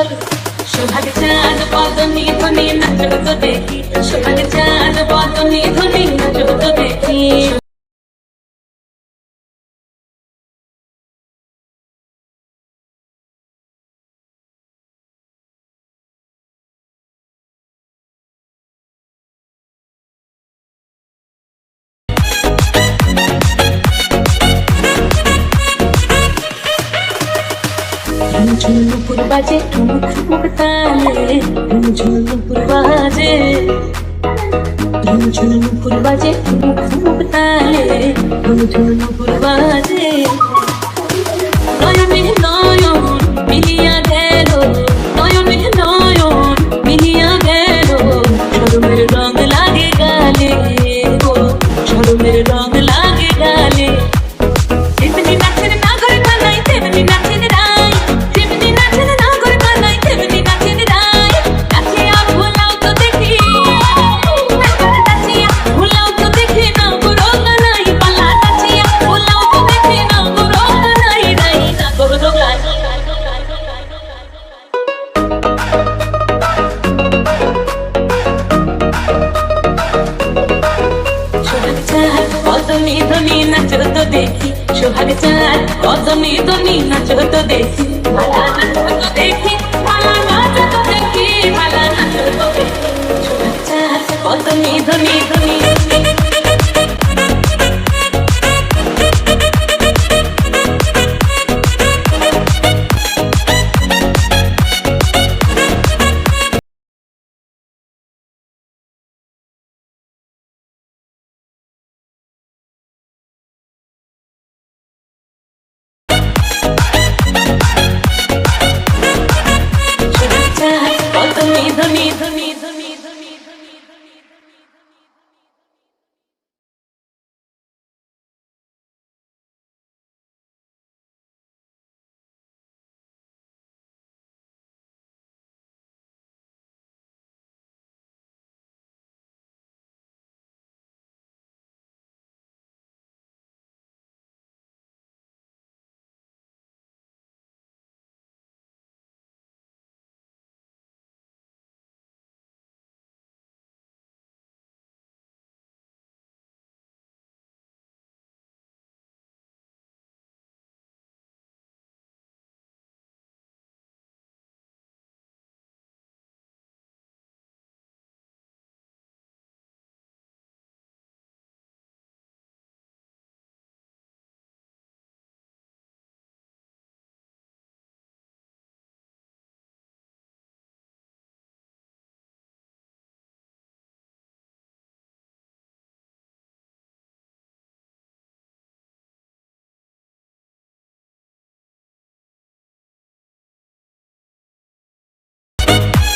চলো সোহাগে চাঁদ বদনি ধ্বনি নাচব তো দেখি। সোহাগে চাঁদ বদনি ধ্বনি নাচব তো দেখি। বাজে ঠুমুক মুখ তালে ঝুমুপুর বাজে। ঝুমুপুর বাজে ঠুমুক মুখ তালে বাজে। ধনী ধনী নাচো তো দেখি। সোহাগ চাঁদ কত ধনী ধনী নাচো তো দেখি। me the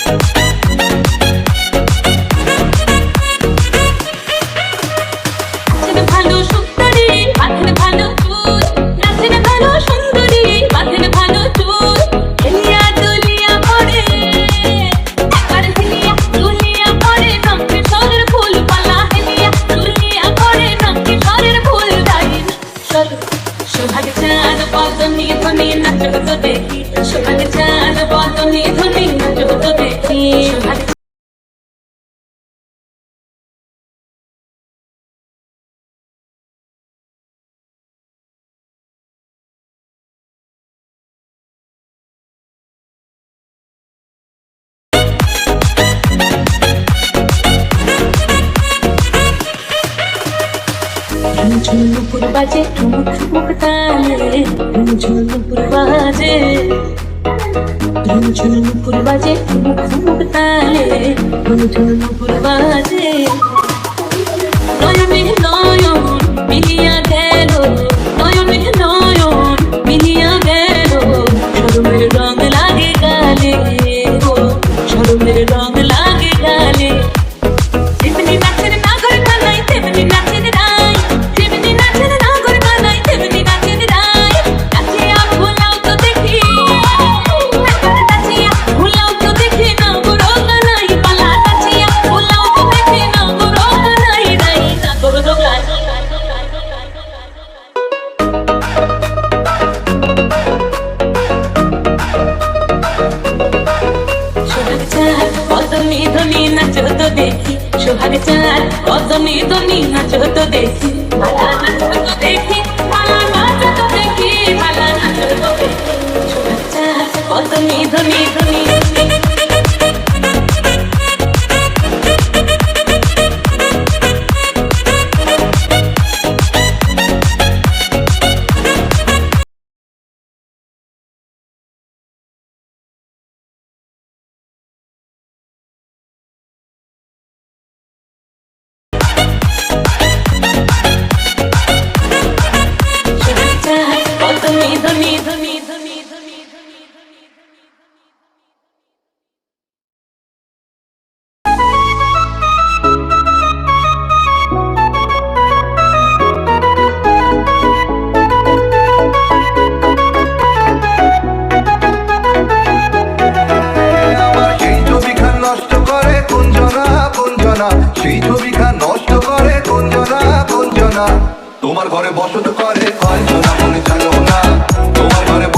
Thank ঝুমুর বাজে, ঠুমুক মুখ তালে। ঝুমুর বাজে। ঝুমুর বাজে, ঠুমুক মুখ তালে। ঝুমুর বাজে। নয়নে নয়ন বিয়া ధని ధని তোমার ঘরে বসত করে হয় না মনে জানো না। তোমার ঘরে